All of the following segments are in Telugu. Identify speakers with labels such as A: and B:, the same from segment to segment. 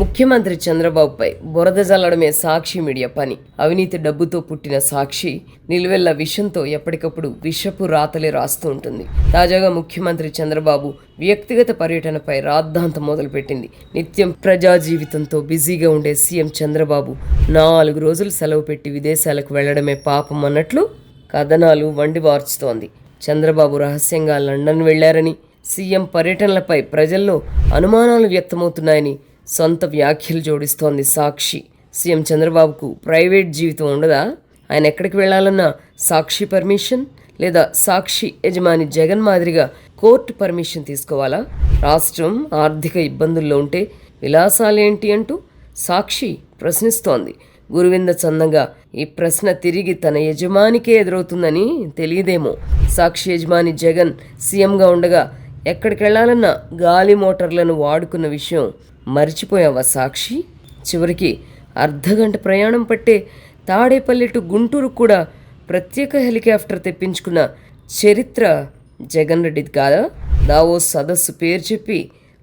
A: ముఖ్యమంత్రి చంద్రబాబుపై బురద జల్లడమే సాక్షి మీడియా పని. అవినీతి డబ్బుతో పుట్టిన సాక్షి నిలువెల్ల విషంతో ఎప్పటికప్పుడు విషపు రాతలే రాస్తూ ఉంటుంది. తాజాగా ముఖ్యమంత్రి చంద్రబాబు వ్యక్తిగత పర్యటనపై రాద్ధాంతం మొదలుపెట్టింది. నిత్యం ప్రజా జీవితంతో బిజీగా ఉండే సీఎం చంద్రబాబు నాలుగు రోజులు సెలవు పెట్టి విదేశాలకు వెళ్ళడమే పాపం అన్నట్లు కథనాలు వండి వార్చుతోంది చంద్రబాబు రహస్యంగా లండన్ వెళ్ళారని సీఎం పర్యటనలపై ప్రజల్లో అనుమానాలు వ్యక్తమవుతున్నాయని సొంత వ్యాఖ్యలు జోడిస్తోంది సాక్షి. సీఎం చంద్రబాబుకు ప్రైవేట్ జీవితం ఉండదా? ఆయన ఎక్కడికి వెళ్ళాలన్నా సాక్షి పర్మిషన్ లేదా సాక్షి యజమాని జగన్ మాదిరిగా కోర్టు పర్మిషన్ తీసుకోవాలా? రాష్ట్రం ఆర్థిక ఇబ్బందుల్లో ఉంటే విలాసాలేంటి అంటూ సాక్షి ప్రశ్నిస్తోంది. గురువింద చందంగా ఈ ప్రశ్న తిరిగి తన యజమానికే ఎదురవుతుందని తెలియదేమో. సాక్షి యజమాని జగన్ సీఎంగా ఉండగా ఎక్కడికి వెళ్ళాలన్నా గాలి మోటార్లను వాడుకున్న విషయం మర్చిపోయావా సాక్షి? చివరికి అర్ధగంట ప్రయాణం పట్టే తాడేపల్లి టు గుంటూరు కూడా ప్రత్యేక హెలికాప్టర్ తెప్పించుకున్న చరిత్ర జగన్ రెడ్డిది కాదా? దావో సదస్సు పేరు చెప్పి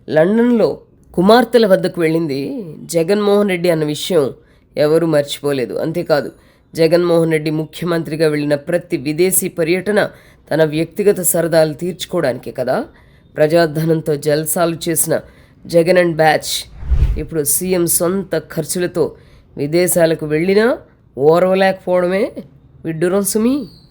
A: లండన్లో కుమార్తెల వద్దకు వెళ్ళింది జగన్మోహన్ రెడ్డి అన్న విషయం ఎవరూ మర్చిపోలేదు. అంతేకాదు జగన్మోహన్ రెడ్డి ముఖ్యమంత్రిగా వెళ్ళిన ప్రతి విదేశీ పర్యటన తన వ్యక్తిగత సరదాలు తీర్చుకోవడానికే కదా? ప్రజాధనంతో జల్సాలు చేసిన జగన్ అండ్ బ్యాచ్. ఇప్పుడు సీఎం సొంత ఖర్చులతో విదేశాలకు వెళ్ళినా ఓర్వలేకపోవడమే విడ్డూరం సుమి.